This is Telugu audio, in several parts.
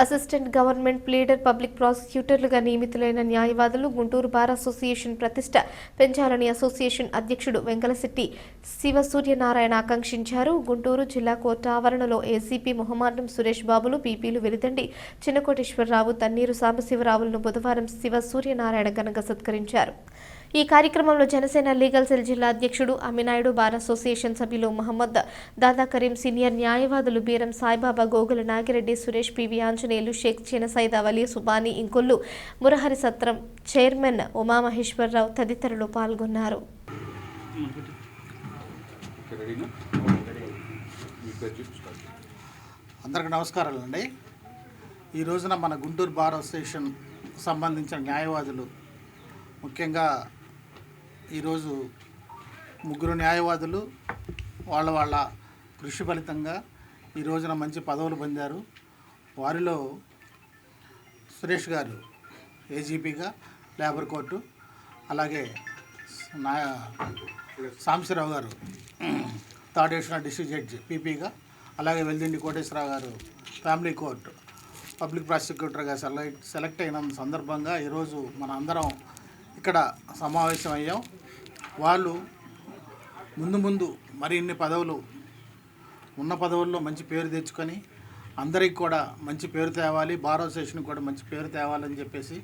అసిస్టెంట్ గవర్నమెంట్ ప్లీడర్ పబ్లిక్ ప్రాసిక్యూటర్లుగా నియమితులైన న్యాయవాదులు గుంటూరు బార్ అసోసియేషన్ ప్రతిష్ట పెంచాలని అసోసియేషన్ అధ్యక్షుడు వెంకలశెట్టి శివ సూర్యనారాయణ ఆకాంక్షించారు. గుంటూరు జిల్లా కోర్టు ఆవరణలో ఏసీపీ మొహమాటం సురేష్ బాబులు పీపీలు వెలిదండి చిన్నకోటేశ్వరరావు తన్నీరు సాంబశివరావులను బుధవారం శివ సూర్యనారాయణ ఘనంగా సత్కరించారు. ఈ కార్యక్రమంలో జనసేన లీగల్ సెల్ జిల్లా అధ్యక్షుడు అమినాయుడు బార్ అసోసియేషన్ సభ్యులు మహమ్మద్ దాదా కరీం సీనియర్ న్యాయవాదులు బీరం సాయిబాబా గోగుల నాగిరెడ్డి సురేష్ పివి ఆంజనేయులు షేక్ చినసైద వలి సుబాని ఇంకొల్లు మురహరి సత్రం చైర్మన్ ఉమామహేశ్వరరావు తదితరులు పాల్గొన్నారు. అందరికి నమస్కారాలు అండి. ఈ రోజున మన గుంటూరు బార్ అసోసియేషన్ సంబంధించిన న్యాయవాదులు ముఖ్యంగా ఈరోజు ముగ్గురు న్యాయవాదులు వాళ్ళ వాళ్ళ కృషి ఫలితంగా ఈ రోజున మంచి పదవులు పొందారు. వారిలో సురేష్ గారు ఏజీపీగా లేబర్ కోర్టు అలాగే నా Sambasiva Rao garu third additional district judge పీపీగా అలాగే Veldindi Koteswara Rao garu family court public ప్రాసిక్యూటర్గా select select అయిన సందర్భంగా ఈరోజు మన అందరం ఇక్కడ సమావేశం అయ్యాం వాళ్ళు ముందు ముందు మరిన్ని పదవులు ఉన్న పదవుల్లో మంచి పేరు తెచ్చుకొని అందరికి కూడా మంచి పేరు తేవాలి బార్ అసోసియేషన్కి కూడా మంచి పేరు తేవాలని చెప్పేసి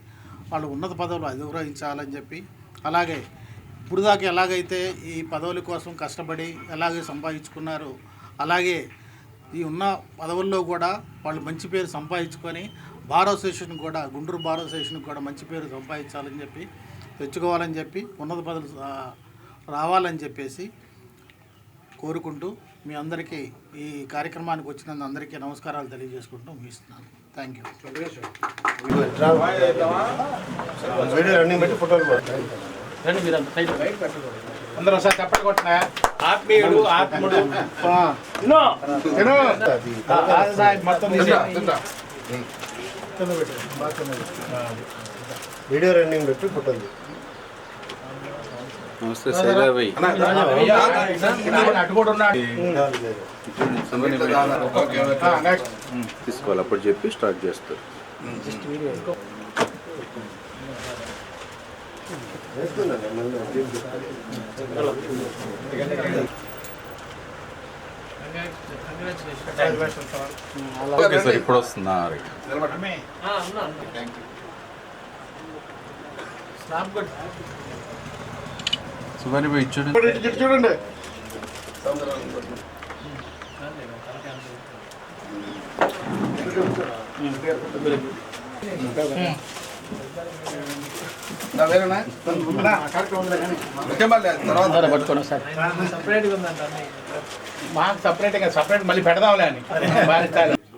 వాళ్ళు ఉన్నత పదవులు అధిగ్రహించాలని చెప్పి అలాగే ఇప్పుడు దాకా ఎలాగైతే ఈ పదవుల కోసం కష్టపడి ఎలాగే సంపాదించుకున్నారు అలాగే ఈ ఉన్న పదవుల్లో కూడా వాళ్ళు మంచి పేరు సంపాదించుకొని బార్ అసోసియేషన్ కూడా గుంటూరు బార్ అసోసియేషన్ కూడా మంచి పేరు సంపాదించాలని చెప్పి తెచ్చుకోవాలని చెప్పి ఉన్నత పదవులు రావాలని చెప్పేసి కోరుకుంటూ మీ అందరికీ ఈ కార్యక్రమానికి వచ్చినందుకు అందరికీ నమస్కారాలు తెలియజేసుకుంటూ ముగిస్తున్నాను. థ్యాంక్ యూ వీడియో రన్నింగ్ పెట్టి ఫోటోలు అందరూ ఒకసారి చెప్పండి కొట్టినా ఆత్మీయుడు ఆత్ముడు. మొత్తం వీడియో రన్నింగ్ పెట్టి ఫోటోలు నమస్తే ఉన్నాడు తీసుకోవాలి. అప్పుడు చెప్పి స్టార్ట్ చేస్తారు. ఓకే సార్ ఇప్పుడు వస్తుందా? సుబాని చూడండి. చూడండి మాకు సపరేట్గా సపరేట్ మళ్ళీ పెడదాంలే అని.